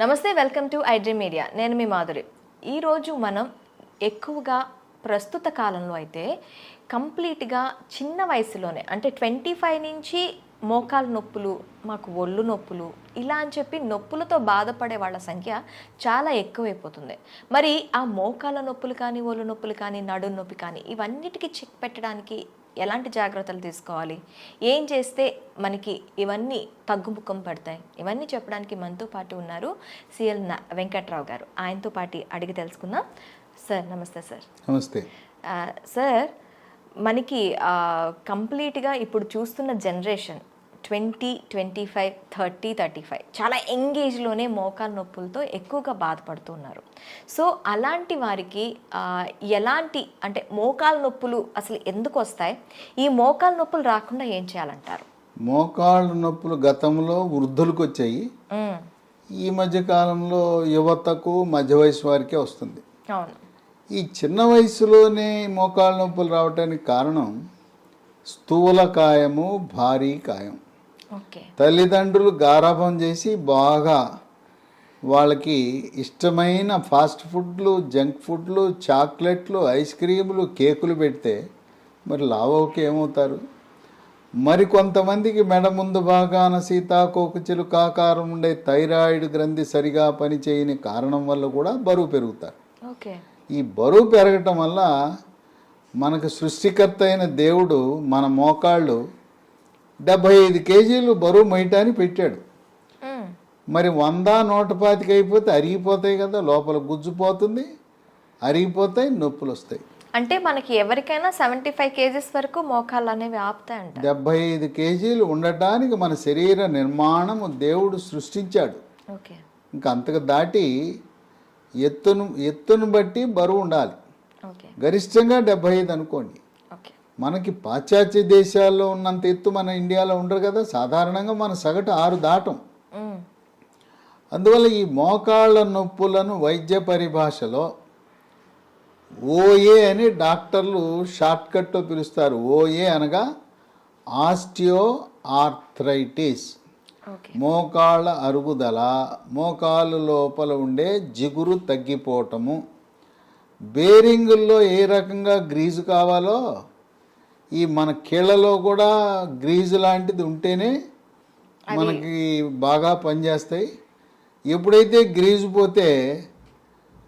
నమస్తే welcome to iDream media. నేను మీ మాధురి. ఈరోజు మనం ఎక్కువగా ప్రస్తుత కాలంలో అయితే కంప్లీట్గా చిన్న వయసులోనే అంటే ట్వంటీ ఫైవ్ నుంచి మోకాలు నొప్పులు మాకు ఒళ్ళు నొప్పులు ఇలా అని చెప్పి నొప్పులతో బాధపడే వాళ్ళ సంఖ్య చాలా ఎక్కువైపోతుంది. మరి ఆ మోకాల నొప్పులు కానీ ఒళ్ళు నొప్పులు కానీ నడు నొప్పి కానీ ఇవన్నిటికీ చెక్ పెట్టడానికి ఎలాంటి జాగ్రత్తలు తీసుకోవాలి? ఏం చేస్తే మనకి ఇవన్నీ తగ్గుముఖం పడతాయి? ఇవన్నీ చెప్పడానికి మనతో పాటు ఉన్నారు సిఎల్ వెంకట్రావు గారు. ఆయనతో పాటు అడిగి తెలుసుకుందాం. సార్ నమస్తే సార్. నమస్తే. సార్ మనకి కంప్లీట్గా ఇప్పుడు చూస్తున్న generation twenty twenty five thirty thirty five. చాలా ఎంగేజ్లోనే మోకాలు నొప్పులతో ఎక్కువగా బాధపడుతున్నారు సో అలాంటి వారికి ఎలాంటి అంటే మోకాలు నొప్పులు అసలు ఎందుకు వస్తాయి? ఈ మోకాలు నొప్పులు రాకుండా ఏం చేయాలంటారు? మోకాళ్ళ నొప్పులు గతంలో వృద్ధులకు వచ్చాయి. ఈ మధ్య కాలంలో యువతకు మధ్య వయసు వారికే వస్తుంది. అవును. ఈ చిన్న వయసులోనే మోకాళ్ళ నొప్పులు రావడానికి కారణం స్థూల కాయము భారీ కాయం. తల్లిదండ్రులు గారాభం చేసి బాగా వాళ్ళకి ఇష్టమైన ఫాస్ట్ ఫుడ్లు జంక్ ఫుడ్లు చాక్లెట్లు ఐస్ క్రీములు కేకులు పెడితే మరి లావోకి ఏమవుతారు? మరి కొంతమందికి మెడ ముందు భాగాన సీతాకోక చిలుకాకారం ఉండే థైరాయిడ్ గ్రంథి సరిగా పనిచేయని కారణం వల్ల కూడా బరువు పెరుగుతారు. ఈ బరువు పెరగటం వల్ల మనకు సృష్టికర్త అయిన దేవుడు మన మోకాళ్ళు డెబ్భై ఐదు కేజీలు బరువు మొయ్యటానికి పెట్టాడు. మరి వంద నూట పాతిక అయిపోతే అరిగిపోతాయి కదా లోపల గుజ్జుపోతుంది అరిగిపోతాయి నొప్పులు వస్తాయి. అంటే మనకి ఎవరికైనా సెవెంటీ ఫైవ్ కేజీస్ వరకు మోకాళ్ళు అనేవి ఆపుతాయంట. డెబ్భై ఐదు కేజీలు ఉండటానికి మన శరీర నిర్మాణము దేవుడు సృష్టించాడు. ఓకే. ఇంకా అంతకు దాటి ఎత్తును ఎత్తును బట్టి బరువు ఉండాలి. గరిష్టంగా డెబ్భై ఐదు అనుకోండి. మనకి పాశ్చాత్య దేశాల్లో ఉన్నంత ఎత్తు మన ఇండియాలో ఉండరు కదా. సాధారణంగా మన సగటు ఆరు దాటం. అందువల్ల ఈ మోకాళ్ళ నొప్పులను వైద్య పరిభాషలో ఓఏ అని డాక్టర్లు షార్ట్కట్లో పిలుస్తారు. ఓఏ అనగా ఆస్టియో ఆర్థరైటిస్ మోకాళ్ళ అరుగుదల మోకాలు లోపల ఉండే జిగురు తగ్గిపోవటము. బేరింగుల్లో ఏ రకంగా గ్రీజు కావాలో ఈ మన కీళ్ళలో కూడా గ్రీజు లాంటిది ఉంటేనే మనకి బాగా పనిచేస్తాయి. ఎప్పుడైతే గ్రీజు పోతే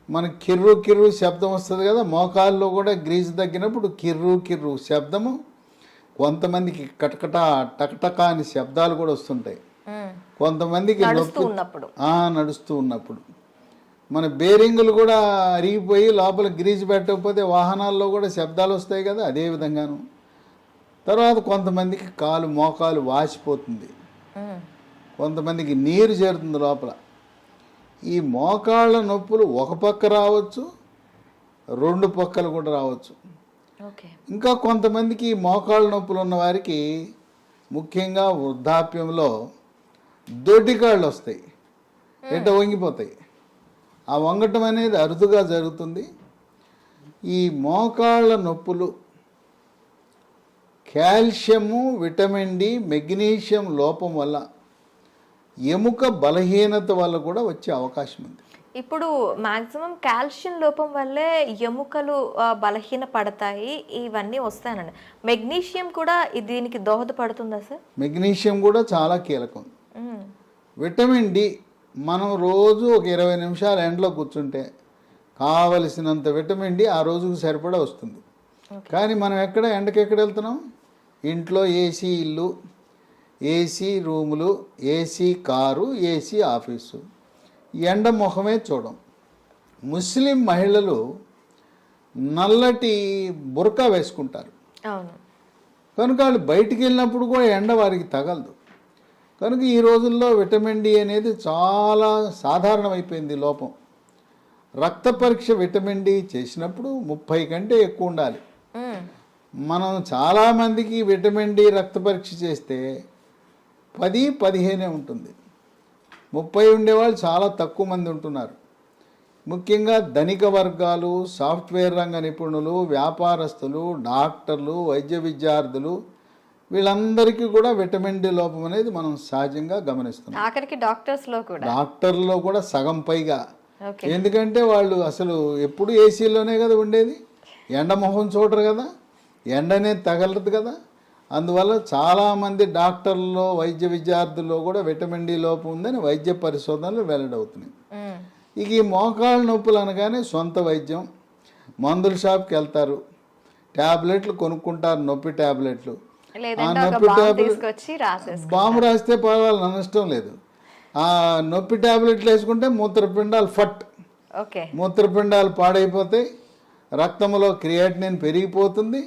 మనకి కిర్రు కిర్రు శబ్దం వస్తుంది కదా మోకాల్లో కూడా గ్రీజు తగ్గినప్పుడు కిర్రు కిర్రు శబ్దము కొంతమందికి కటకట టకటక అని శబ్దాలు కూడా వస్తుంటాయి. కొంతమందికి నడుస్తూ ఉన్నప్పుడు. మన బేరింగులు కూడా అరిగిపోయి లోపల గ్రీజు పెట్టకపోతే వాహనాల్లో కూడా శబ్దాలు వస్తాయి కదా అదే విధంగాను. తర్వాత కొంతమందికి కాలు మోకాలు వాసిపోతుంది. కొంతమందికి నీరు చేరుతుంది లోపల. ఈ మోకాళ్ళ నొప్పులు ఒక పక్క రావచ్చు రెండు పక్కలు కూడా రావచ్చు. ఇంకా కొంతమందికి మోకాళ్ళ నొప్పులు ఉన్న వారికి ముఖ్యంగా వృద్ధాప్యంలో దొడ్డికాళ్ళు వస్తాయి. ఎట వంగిపోతాయి. ఆ వంగటం అనేది అరుదుగా జరుగుతుంది. ఈ మోకాళ్ళ నొప్పులు కాల్షియము విటమిన్ డి మెగ్నీషియం లోపం వల్ల ఎముక బలహీనత వల్ల కూడా వచ్చే అవకాశం ఉంది. ఇప్పుడు మాక్సిమం కాల్షియం లోపం వల్లే ఎముకలు బలహీన పడతాయి. ఇవన్నీ వస్తాయనండి. మెగ్నీషియం కూడా దీనికి దోహదపడుతుందా సార్? మెగ్నీషియం కూడా చాలా కీలకం. విటమిన్ డి మనం రోజు ఒక ఇరవై నిమిషాలు ఎండలో కూర్చుంటే కావలసినంత విటమిన్ డి ఆ రోజుకు సరిపడా వస్తుంది. కానీ మనం ఎక్కడ ఎండకి ఎక్కడ వెళ్తున్నాం? ఇంట్లో ఏసీ ఇల్లు ఏసీ రూములు ఏసీ కారు ఏసీ ఆఫీసు. ఎండ ముఖమే చూడం. ముస్లిం మహిళలు నల్లటి బురకా వేసుకుంటారు. కనుక వాళ్ళు బయటికి వెళ్ళినప్పుడు కూడా ఎండ వారికి తగలదు. కనుక ఈ రోజుల్లో విటమిన్ డి అనేది చాలా సాధారణమైపోయింది లోపం. రక్త పరీక్ష విటమిన్ డి చేసినప్పుడు ముప్పై కంటే ఎక్కువ ఉండాలి. మనం చాలామందికి విటమిన్ డి రక్త పరీక్ష చేస్తే పది పదిహేనే ఉంటుంది. ముప్పై ఉండేవాళ్ళు చాలా తక్కువ మంది ఉంటున్నారు. ముఖ్యంగా ధనిక వర్గాలు సాఫ్ట్వేర్ రంగ నిపుణులు వ్యాపారస్తులు డాక్టర్లు వైద్య విద్యార్థులు వీళ్ళందరికీ కూడా విటమిన్ డి లోపం అనేది మనం సహజంగా గమనిస్తున్నాం. ఆఖరికి డాక్టర్స్లో కూడా. డాక్టర్లో కూడా సగం పైగా. ఎందుకంటే వాళ్ళు అసలు ఎప్పుడు ఏసీలోనే కదా ఉండేది? ఎండ మొహం చూడరు కదా? ఎండనే తగలదు కదా. అందువల్ల చాలామంది డాక్టర్లలో వైద్య విద్యార్థుల్లో కూడా విటమిన్ డి లోపం ఉందని వైద్య పరిశోధనలు వెల్లడవుతున్నాయి. ఇక ఈ మోకాళ్ళ నొప్పులు అనగానే సొంత వైద్యం మందుల షాప్కి వెళ్తారు ట్యాబ్లెట్లు కొనుక్కుంటారు నొప్పి ట్యాబ్లెట్లు ఆ నొప్పి బాంబు రాస్తే పర్వాలేదు నష్టం లేదు. ఆ నొప్పి ట్యాబ్లెట్లు వేసుకుంటే మూత్రపిండాలు ఫట్. ఓకే. మూత్రపిండాలు పాడైపోతాయి రక్తంలో క్రియాటినిన్ పెరిగిపోతుంది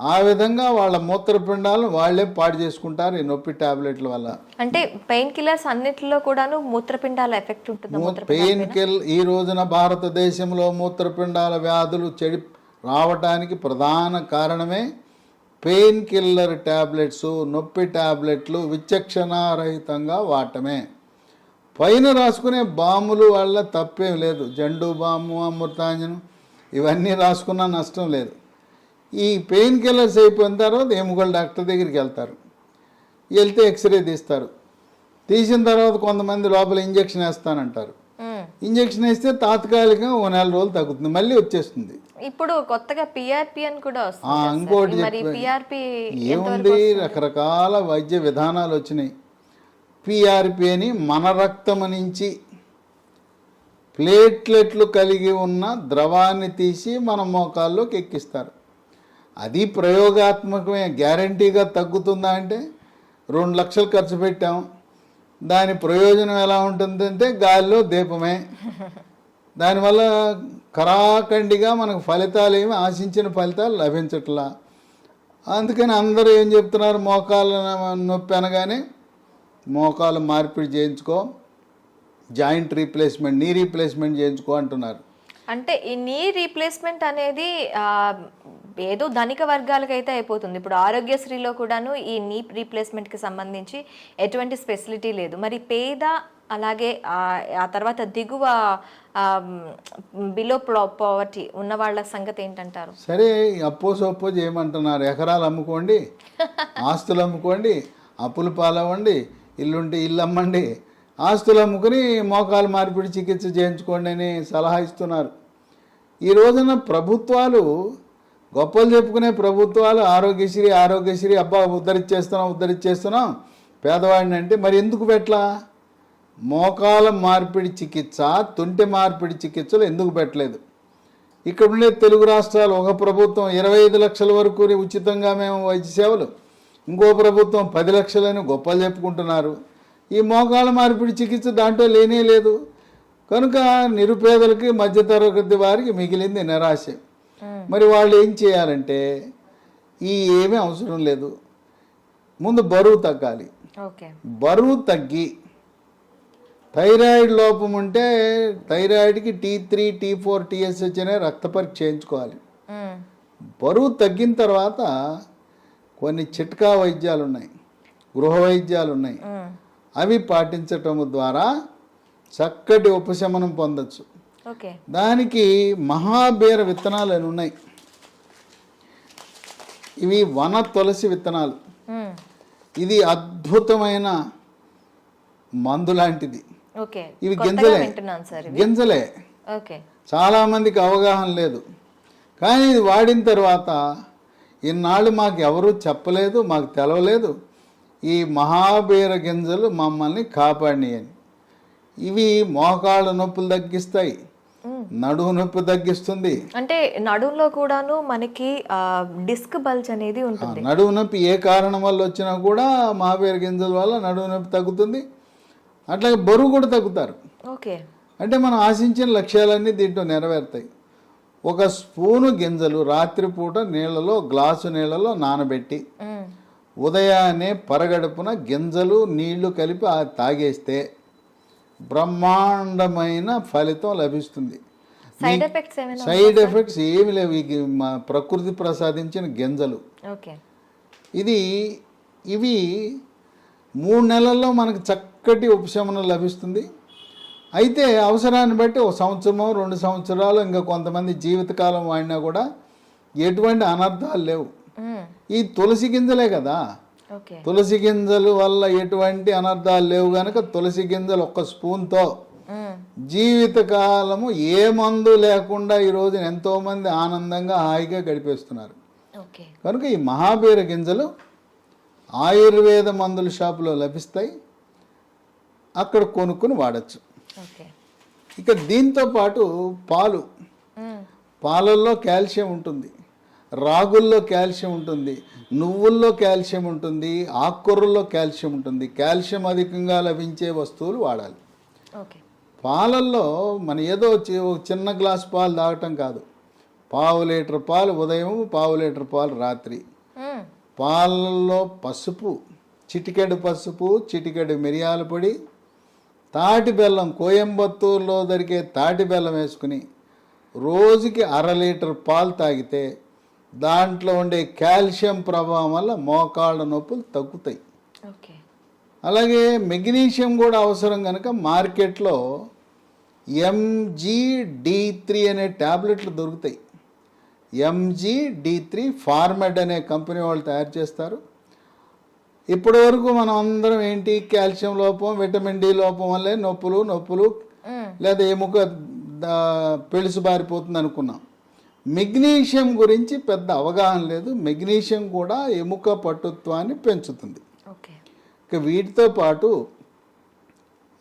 ఆ విధంగా వాళ్ళ మూత్రపిండాలను వాళ్ళే పాడు చేసుకుంటారు ఈ నొప్పి టాబ్లెట్ల వల్ల. అంటే పెయిన్ కిల్లర్స్ అన్నిటిలో కూడాను మూత్రపిండాల ఎఫెక్ట్ ఉంటుంది పెయిన్ కిల్ ఈ రోజున భారతదేశంలో మూత్రపిండాల వ్యాధులు చెడి రావటానికి ప్రధాన కారణమే పెయిన్ కిల్లర్ ట్యాబ్లెట్స్ నొప్పి ట్యాబ్లెట్లు విచక్షణారహితంగా వాడటమే. పైన రాసుకునే బాములు వల్ల తప్పేం లేదు. జండు బాము అమృతాంజనం ఇవన్నీ రాసుకున్నా నష్టం లేదు. ఈ పెయిన్ కిల్లర్స్ అయిపోయిన తర్వాత ఎముకల డాక్టర్ దగ్గరికి వెళ్తారు. వెళ్తే ఎక్స్రే తీస్తారు. తీసిన తర్వాత కొంతమంది లోపల ఇంజెక్షన్ వేస్తానంటారు. ఇంజెక్షన్ వేస్తే తాత్కాలికంగా ఓ నెల రోజులు తగ్గుతుంది. మళ్ళీ వచ్చేస్తుంది. ఇప్పుడు కొత్తగా పిఆర్పి అని కూడా ఇంకోటి ఏముంది? రకరకాల వైద్య విధానాలు వచ్చినాయి. పిఆర్పి అని మన రక్తం నుంచి ప్లేట్లెట్లు కలిగి ఉన్న ద్రవాన్ని తీసి మన మోకాల్లోకి ఎక్కిస్తారు. అది ప్రయోగాత్మకమే గ్యారంటీగా తగ్గుతుందా అంటే రెండు లక్షలు ఖర్చు పెట్టాం. దాని ప్రయోజనం ఎలా ఉంటుందంటే గాలిలో దీపమే. దానివల్ల కరాఖండిగా మనకు ఫలితాలు ఏమి ఆశించిన ఫలితాలు లభించట్లా. అందుకని అందరూ ఏం చెప్తున్నారు? మోకాలు నొప్పి అనగానే మోకాలు మార్పిడి చేయించుకో జాయింట్ రీప్లేస్మెంట్ నీ రీప్లేస్మెంట్ చేయించుకో అంటున్నారు. అంటే ఈ నీ రీప్లేస్మెంట్ అనేది ఏదో ధనిక వర్గాలకైతే అయిపోతుంది. ఇప్పుడు ఆరోగ్యశ్రీలో కూడాను ఈ నీ రీప్లేస్మెంట్కి సంబంధించి ఎటువంటి స్పెసిలిటీ లేదు. మరి పేద అలాగే ఆ ఆ తర్వాత దిగువ బిలో పవర్టీ ఉన్న వాళ్ళ సంగతి ఏంటంటారు? సరే అప్పో సొప్పో చేయమంటున్నారు ఎకరాలు అమ్ముకోండి ఆస్తులు అమ్ముకోండి అప్పులు పాలవ్వండి ఇల్లుంటే ఇల్లు అమ్మండి ఆస్తులు అమ్ముకుని మోకాలు మార్పిడి చికిత్స చేయించుకోండి అని సలహా ఇస్తున్నారు. ఈ రోజున ప్రభుత్వాలు గొప్పలు చెప్పుకునే ప్రభుత్వాలు ఆరోగ్యశ్రీ ఆరోగ్యశ్రీ అబ్బా ఉద్ధరించేస్తున్నాం ఉద్ధరించేస్తున్నాం పేదవాడిని అంటే మరి ఎందుకు పెట్టలా? మోకాల మార్పిడి చికిత్స తుంటి మార్పిడి చికిత్సలు ఎందుకు పెట్టలేదు? ఇక్కడ ఉండే తెలుగు రాష్ట్రాలు ఒక ప్రభుత్వం ఇరవై ఐదు లక్షల వరకు ఉచితంగా మేము వైద్య సేవలు ఇంకో ప్రభుత్వం పది లక్షలని గొప్పలు చెప్పుకుంటున్నారు. ఈ మోకాల మార్పిడి చికిత్స దాంట్లో లేనే లేదు. కనుక నిరుపేదలకి మధ్యతరగతి వారికి మిగిలింది నిరాశ. మరి వాళ్ళు ఏం చేయాలంటే ఈ ఏమీ అవసరం లేదు. ముందు బరువు తగ్గాలి. బరువు తగ్గి థైరాయిడ్ లోపం ఉంటే థైరాయిడ్కి T three T four TSH అనే రక్త పరీక్ష చేయించుకోవాలి. బరువు తగ్గిన తర్వాత కొన్ని చిట్కా వైద్యాలు ఉన్నాయి గృహ వైద్యాలు ఉన్నాయి అవి పాటించటం ద్వారా చక్కటి ఉపశమనం పొందొచ్చు. దానికి మహాబీర విత్తనాలు అని ఉన్నాయి. ఇవి వన తులసి విత్తనాలు. ఇది అద్భుతమైన మందు లాంటిది. ఓకే. ఇవి గింజలే. గింజలే. ఓకే. చాలామందికి అవగాహన లేదు. కానీ ఇది వాడిన తర్వాత ఇన్నాళ్ళు మాకు ఎవరూ చెప్పలేదు మాకు తెలవలేదు. ఈ మహాబీర గింజలు మమ్మల్ని కాపాడినాయి అని ఇవి మోకాళ్ళ నొప్పులు తగ్గిస్తాయి. నడుము నొప్పి తగ్గిస్తుంది. అంటే నడుంలో కూడాను మనకి డిస్క్ బల్జ్ అనేది ఉంటుంది. నడుము నొప్పి ఏ కారణం వల్ల వచ్చినా కూడా మహాబీర గింజల వల్ల నడుము నొప్పి తగ్గుతుంది. అట్లాగే బరువు కూడా తగ్గుతారు. ఓకే. అంటే మనం ఆశించిన లక్ష్యాలన్నీ దీంట్లో నెరవేరుతాయి. ఒక స్పూను గింజలు రాత్రిపూట నీళ్ళలో గ్లాసు నీళ్ళలో నానబెట్టి. ఉదయాన్నే పరగడుపున గింజలు నీళ్ళు కలిపి తాగేస్తే బ్రహ్మాండమైన ఫలితం లభిస్తుంది. సైడ్ ఎఫెక్ట్స్ ఏమి లేవు. మా ప్రకృతి ప్రసాదించిన గింజలు. ఓకే. ఇది ఇవి మూడు నెలల్లో మనకు చక్కటి ఉపశమనం లభిస్తుంది. అయితే అవసరాన్ని బట్టి ఒక సంవత్సరమో రెండు సంవత్సరాలు ఇంకా కొంతమంది జీవితకాలం వాడినా కూడా ఎటువంటి అనర్థాలు లేవు. ఈ తులసి గింజలే కదా. తులసి గింజలు వల్ల ఎటువంటి అనర్థాలు లేవు కనుక తులసి గింజలు ఒక్క స్పూన్తో. జీవితకాలము ఏ మందు లేకుండా ఈ రోజున ఎంతోమంది ఆనందంగా హాయిగా గడిపేస్తున్నారు. కనుక ఈ మహాబీర గింజలు ఆయుర్వేద మందుల షాపులో లభిస్తాయి. అక్కడ కొనుక్కుని వాడచ్చు. ఇక దీంతో పాటు పాలు. పాలల్లో కాల్షియం ఉంటుంది. రాగుల్లో కాల్షియం ఉంటుంది నువ్వుల్లో కాల్షియం ఉంటుంది ఆకుకూరల్లో కాల్షియం ఉంటుంది. కాల్షియం అధికంగా లభించే వస్తువులు వాడాలి. పాలల్లో మన ఏదో చిన్న గ్లాస్ పాలు తాగటం కాదు. పావు లీటర్ పాలు ఉదయం పావు లీటర్ పాలు రాత్రి. పాలల్లో పసుపు చిటికెడు పసుపు చిటికెడు మిరియాల పొడి తాటి బెల్లం కోయంబత్తూరులో దొరికే తాటి బెల్లం వేసుకుని రోజుకి అర లీటర్ పాలు తాగితే దాంట్లో ఉండే కాల్షియం ప్రభావం వల్ల మోకాళ్ళ నొప్పులు తగ్గుతాయి. అలాగే మెగ్నీషియం కూడా అవసరం కనుక మార్కెట్లో ఎంజీ డి త్రీ అనే ట్యాబ్లెట్లు దొరుకుతాయి. ఎంజీ డి త్రీ ఫార్మెడ్ అనే కంపెనీ వాళ్ళు తయారు చేస్తారు. ఇప్పటి వరకు మనం అందరం ఏంటి కాల్షియం లోపం విటమిన్ డి లోపం వల్లే నొప్పులు నొప్పులు. లేదా ఎముక దా- పెళుసు బారిపోతుంది అనుకున్నాం. మెగ్నీషియం గురించి పెద్ద అవగాహన లేదు. మెగ్నీషియం కూడా ఎముక పట్టుత్వాన్ని పెంచుతుంది. ఇక వీటితో పాటు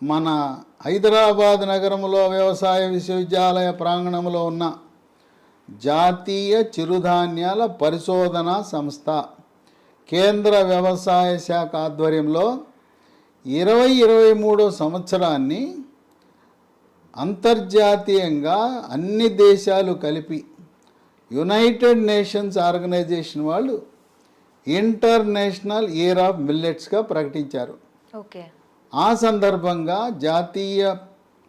మన హైదరాబాద్ నగరంలో వ్యవసాయ విశ్వవిద్యాలయ ప్రాంగణంలో ఉన్న జాతీయ చిరుధాన్యాల పరిశోధన సంస్థ కేంద్ర వ్యవసాయ శాఖ ఆధ్వర్యంలో ఇరవై ఇరవై మూడో సంవత్సరాన్ని అంతర్జాతీయంగా అన్ని దేశాలు కలిపి యునైటెడ్ నేషన్స్ ఆర్గనైజేషన్ వాళ్ళు ఇంటర్నేషనల్ ఇయర్ ఆఫ్ మిల్లెట్స్గా ప్రకటించారు. ఓకే. ఆ సందర్భంగా జాతీయ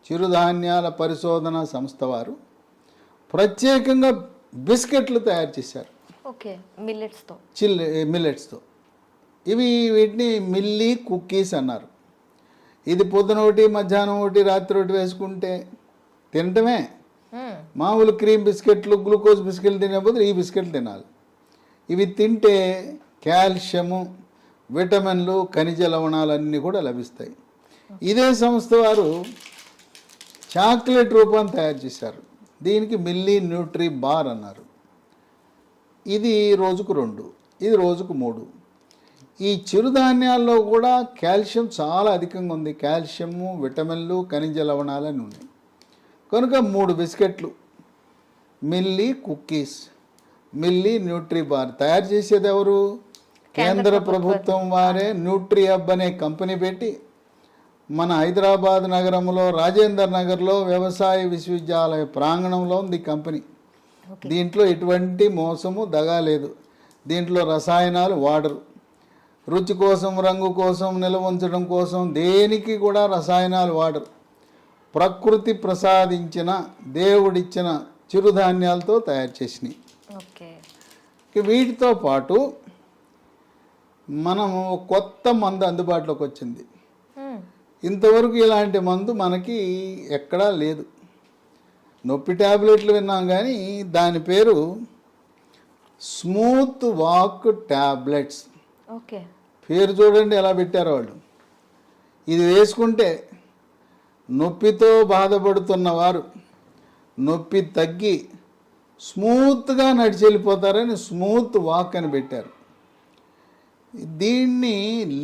చిరుధాన్యాల పరిశోధన సంస్థ వారు ప్రత్యేకంగా బిస్కెట్లు తయారు చేశారు. ఓకే మిల్లెట్స్తో చిల్ మిల్లెట్స్తో ఇవి వీటిని మిల్లీ కుక్కీస్ అన్నారు. ఇది పొద్దున ఒకటి మధ్యాహ్నం ఒకటి రాత్రి ఒకటి వేసుకుంటే తినటమే. మామూలు క్రీమ్ బిస్కెట్లు గ్లూకోజ్ బిస్కెట్లు తినే బదులు ఈ బిస్కెట్లు తినాలి. ఇవి తింటే కాల్షియము విటమిన్లు ఖనిజ లవణాలు అన్నీ కూడా లభిస్తాయి. ఇదే సంస్థ వారు చాక్లెట్ రూపాన్ని తయారు చేశారు. దీనికి మిల్లీ న్యూట్రీ బార్ అన్నారు. ఇది రోజుకు రెండు ఇది రోజుకు మూడు. ఈ చిరుధాన్యాల్లో కూడా కాల్షియం చాలా అధికంగా ఉంది. కాల్షియము విటమిన్లు ఖనిజ లవణాలు అని ఉన్నాయి. కనుక మూడు బిస్కెట్లు Milli cookies Milli Nutri bar తయారు చేసేది ఎవరు? కేంద్ర ప్రభుత్వం. వారే. న్యూట్రీ హబ్ అనే కంపెనీ పెట్టి మన హైదరాబాద్ నగరంలో రాజేందర్ నగర్లో వ్యవసాయ విశ్వవిద్యాలయ ప్రాంగణంలో ఉంది కంపెనీ. దీంట్లో ఎటువంటి మోసము దగా లేదు దీంట్లో రసాయనాలు వాడరు. రుచి కోసం రంగు కోసం నిల్వ ఉంచడం కోసం దేనికి కూడా రసాయనాలు వాడరు. ప్రకృతి ప్రసాదించిన దేవుడిచ్చిన చిరుధాన్యాలతో తయారు ఇక వీటితో పాటు మనము కొత్త మందు అందుబాటులోకి వచ్చింది. ఇంతవరకు ఇలాంటి మందు మనకి ఎక్కడా లేదు. నొప్పి ట్యాబ్లెట్లు విన్నాం కానీ దాని పేరు స్మూత్ వాక్ ట్యాబ్లెట్స్ ఓకే. పేరు చూడండి ఎలా పెట్టారో వాళ్ళు. ఇది వేసుకుంటే నొప్పితో బాధపడుతున్న వారు నొప్పి తగ్గి స్మూత్గా నడిచి వెళ్ళిపోతారని స్మూత్ వాక్ అని పెట్టారు. దీన్ని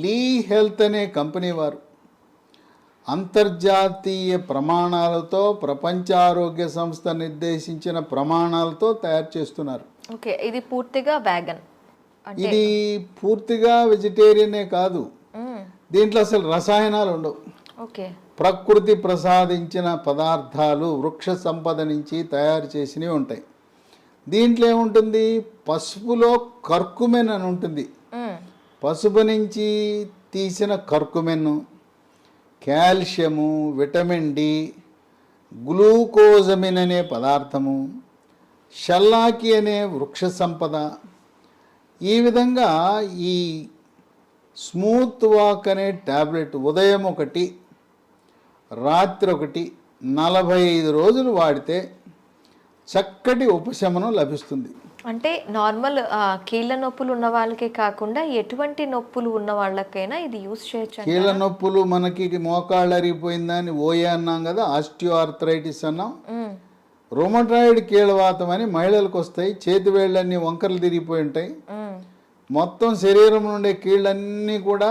లీ హెల్త్ అనే కంపెనీ వారు అంతర్జాతీయ ప్రమాణాలతో ప్రపంచ ఆరోగ్య సంస్థ నిర్దేశించిన ప్రమాణాలతో తయారు చేస్తున్నారు. ఓకే ఇది పూర్తిగా వ్యాగన్. ఇది పూర్తిగా వెజిటేరియనే కాదు. దీంట్లో అసలు రసాయనాలు ఉండవు. ఓకే. ప్రకృతి ప్రసాదించిన పదార్థాలు వృక్ష సంపద నుంచి తయారు చేసినవి ఉంటాయి. దీంట్లో ఏముంటుంది? పసుపులో కర్కుమెన్ అని ఉంటుంది. పసుపు నుంచి తీసిన curcumin calcium vitamin D glucosamine అనే పదార్థము షల్లాకి అనే వృక్ష సంపద. ఈ విధంగా ఈ స్మూత్ వాక్ అనే ట్యాబ్లెట్ ఉదయం ఒకటి రాత్రి ఒకటి నలభై ఐదు రోజులు వాడితే చక్కటి ఉపశమనం లభిస్తుంది అంటే నార్మల్ కీళ్ళ నొప్పులు ఉన్న వాళ్ళకే కాకుండా ఎటువంటి నొప్పులు ఉన్న వాళ్ళకైనా ఇది యూస్ చేయొచ్చు. కీళ్ళ నొప్పులు మనకి మోకాళ్ళు అరిగిపోయిందని ఓఏ అన్నాం కదా ఆస్టియో ఆర్థరైటిస్ అన్నాం. రొమటాయిడ్ కీళ్ళవాతం అని మహిళలకు వస్తాయి చేతి వేళ్ళన్నీ వంకరలు తిరిగిపోయి ఉంటాయి. మొత్తం శరీరం నుండే కీళ్ళన్నీ కూడా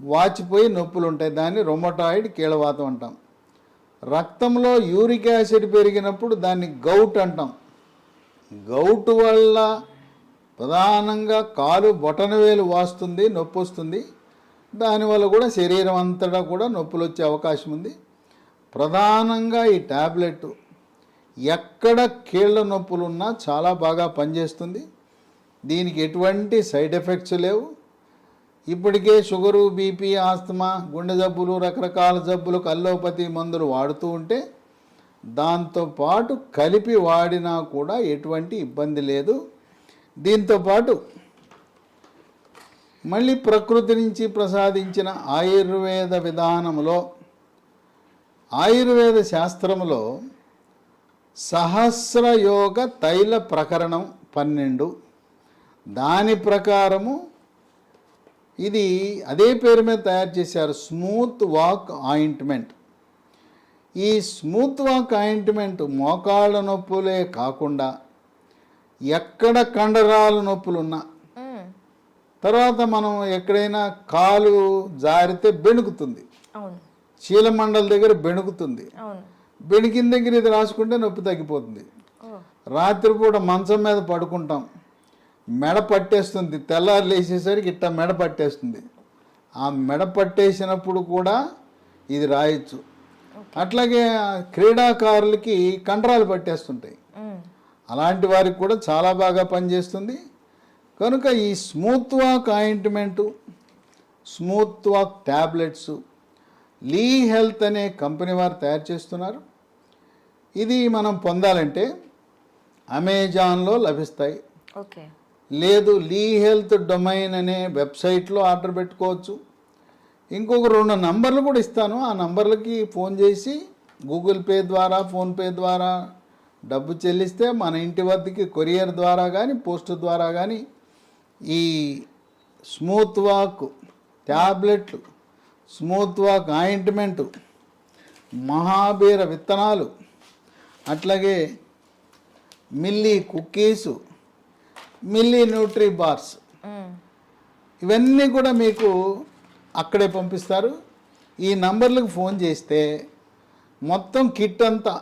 వాచిపోయి నొప్పులు ఉంటాయి దాన్ని రొమటాయిడ్ కీళ్ళవాతం అంటాం. రక్తంలో యూరిక్ యాసిడ్ పెరిగినప్పుడు దాన్ని గౌట్ అంటాం. గౌట్ వల్ల ప్రధానంగా కాలు బొటనవేలు వాస్తుంది నొప్పి వస్తుంది దానివల్ల కూడా శరీరం అంతటా కూడా నొప్పులు వచ్చే అవకాశం ఉంది ప్రధానంగా ఈ ట్యాబ్లెట్ ఎక్కడ కీళ్ళ నొప్పులు ఉన్నా చాలా బాగా పనిచేస్తుంది. దీనికి ఎటువంటి సైడ్ ఎఫెక్ట్స్ లేవు. ఇప్పటికే షుగరు బీపీ ఆస్తమా గుండె జబ్బులు రకరకాల జబ్బులు కల్లోపతి మందులు వాడుతూ ఉంటే దాంతోపాటు కలిపి వాడినా కూడా ఎటువంటి ఇబ్బంది లేదు. దీంతోపాటు మళ్ళీ ప్రకృతి నుంచి ప్రసాదించిన ఆయుర్వేద విధానంలో ఆయుర్వేద శాస్త్రంలో సహస్రయోగ తైల ప్రకరణం పన్నెండు. దాని ప్రకారము ఇది అదే పేరు మీద తయారు చేశారు స్మూత్ వాక్ ఆయింట్మెంట్. ఈ స్మూత్ వాక్ ఆయింట్మెంట్ మోకాళ్ళ నొప్పులే కాకుండా ఎక్కడ కండరాల నొప్పులున్నా. తర్వాత మనం ఎక్కడైనా కాలు జారితే బెణుకుతుంది. చీలమండల దగ్గర బెణుకుతుంది. బెణికిన దగ్గర ఇది రాసుకుంటే నొప్పి తగ్గిపోతుంది. రాత్రిపూట మంచం మీద పడుకుంటాం. మెడ పట్టేస్తుంది తెల్లారు లేచేసరికి ఇట్ట మెడ పట్టేస్తుంది. ఆ మెడ పట్టేసినప్పుడు కూడా ఇది రాయొచ్చు. అట్లాగే క్రీడాకారులకి కండరాలు పట్టేస్తుంటాయి. అలాంటి వారికి కూడా చాలా బాగా పనిచేస్తుంది. కనుక ఈ smooth walk ointment smooth walk tablets Lee health అనే కంపెనీ వారు తయారు చేస్తున్నారు. ఇది మనం పొందాలంటే అమెజాన్లో లభిస్తాయి. ఓకే. లేదు లీ హెల్త్ డొమైన్ అనే వెబ్సైట్లో ఆర్డర్ పెట్టుకోవచ్చు. ఇంకొక రెండు నంబర్లు కూడా ఇస్తాను. ఆ నంబర్లకి ఫోన్ చేసి గూగుల్ పే ద్వారా ఫోన్పే ద్వారా డబ్బు చెల్లిస్తే మన ఇంటి వద్దకి కొరియర్ ద్వారా కానీ పోస్ట్ ద్వారా కానీ ఈ స్మూత్ వాక్ ట్యాబ్లెట్లు స్మూత్ వాక్ ఆయింట్మెంటు మహాబీర విత్తనాలు అట్లాగే Milli cookies Milli Nutri bars. ఇవన్నీ కూడా మీకు అక్కడే పంపిస్తారు. ఈ నంబర్లకు ఫోన్ చేస్తే మొత్తం కిట్ అంతా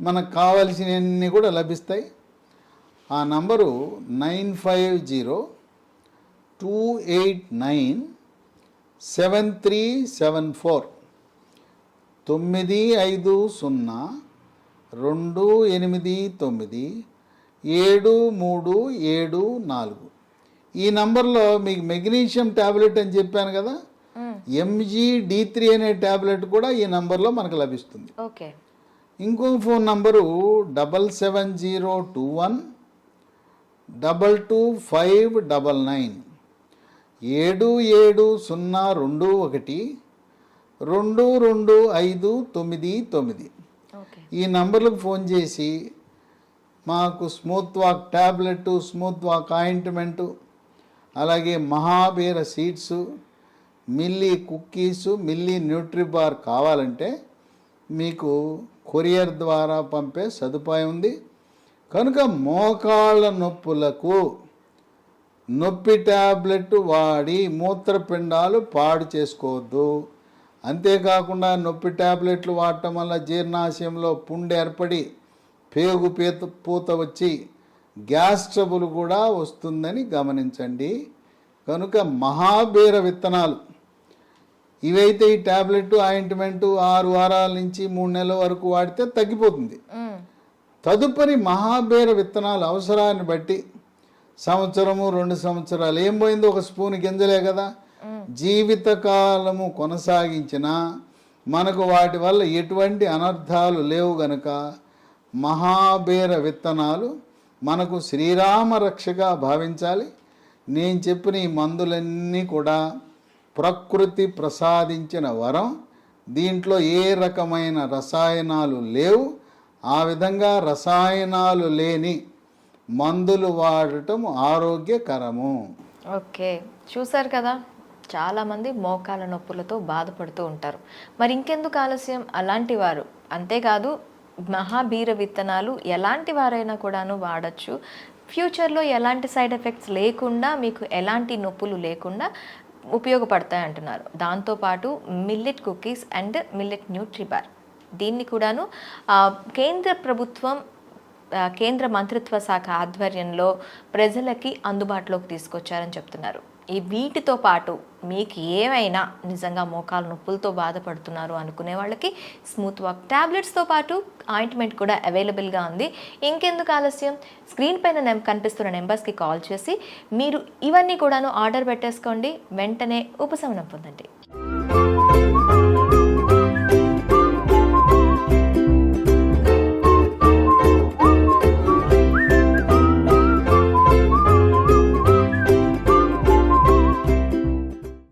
మనకు కావాల్సినవన్నీ కూడా లభిస్తాయి. ఆ number nine five zero two eight nine seven three seven four తొమ్మిది ఐదు సున్నా రెండు ఎనిమిది తొమ్మిది ఏడు మూడు ఏడు నాలుగు. ఈ నంబర్లో మీకు మెగ్నీషియం ట్యాబ్లెట్ అని చెప్పాను కదా. ఎంజీ డి త్రీ అనే ట్యాబ్లెట్ కూడా ఈ నంబర్లో మనకు లభిస్తుంది. ఓకే. ఇంకో phone number double seven zero two one double two five double nine. ఏడు ఏడు సున్నా రెండు ఒకటి రెండు రెండు ఐదు తొమ్మిది తొమ్మిది. ఈ నంబర్లకు ఫోన్ చేసి మాకు smooth walk tablet smooth walk ointment అలాగే మహాబీర seeds Milli cookies Milli Nutribar కావాలంటే మీకు కొరియర్ ద్వారా పంపే సదుపాయం ఉంది. కనుక మోకాళ్ళ నొప్పులకు నొప్పి ట్యాబ్లెట్ వాడి మూత్రపిండాలు పాడు చేసుకోవద్దు. అంతేకాకుండా నొప్పి ట్యాబ్లెట్లు వాడటం వల్ల జీర్ణాశయంలో పుండు ఏర్పడి పేగు పీత పూత వచ్చి గ్యాస్ ట్రబుల్ కూడా వస్తుందని గమనించండి. కనుక మహాబీర విత్తనాలు. ఇవైతే ఈ ట్యాబ్లెట్ ఆయింట్మెంటు ఆరు వారాల నుంచి మూడు నెలల వరకు వాడితే తగ్గిపోతుంది. తదుపరి మహాబీర విత్తనాలు అవసరాన్ని బట్టి సంవత్సరము రెండు సంవత్సరాలు. ఏం పోయింది ఒక స్పూన్ గింజలే కదా. జీవితకాలము కొనసాగించిన మనకు వాటి వల్ల ఎటువంటి అనర్థాలు లేవు గనుక మహాబీర విత్తనాలు మనకు శ్రీరామ రక్షగా భావించాలి. నేను చెప్పిన ఈ మందులన్నీ కూడా ప్రకృతి ప్రసాదించిన వరం. దీంట్లో ఏ రకమైన రసాయనాలు లేవు. ఆ విధంగా రసాయనాలు లేని మందులు వాడటం ఆరోగ్యకరము. ఓకే. చూసారు కదా? చాలామంది మోకాల నొప్పులతో బాధపడుతూ ఉంటారు. మరి ఇంకెందుకు ఆలస్యం? అలాంటి వారు. అంతేకాదు మహాబీర విత్తనాలు ఎలాంటి వారైనా కూడాను వాడచ్చు. ఫ్యూచర్లో ఎలాంటి సైడ్ ఎఫెక్ట్స్ లేకుండా మీకు ఎలాంటి నొప్పులు లేకుండా ఉపయోగపడతాయి అంటున్నారు. దాంతోపాటు millet cookies and millet nutribar. దీన్ని కూడాను కేంద్ర ప్రభుత్వం కేంద్ర మంత్రిత్వ శాఖ ఆధ్వర్యంలో ప్రజలకి అందుబాటులోకి తీసుకొచ్చారని చెప్తున్నారు. ఈ వీటితో పాటు మీకు ఏమైనా నిజంగా మోకాలు నొప్పులతో బాధపడుతున్నారు అనుకునే వాళ్ళకి స్మూత్ వాక్ ట్యాబ్లెట్స్తో పాటు ఆయింట్మెంట్ కూడా అవైలబుల్గా ఉంది. ఇంకెందుకు ఆలస్యం? స్క్రీన్ పైన కనిపిస్తున్న నెంబర్స్కి కాల్ చేసి మీరు ఇవన్నీ కూడాను ఆర్డర్ పెట్టేసుకోండి. వెంటనే ఉపశమనం పొందండి.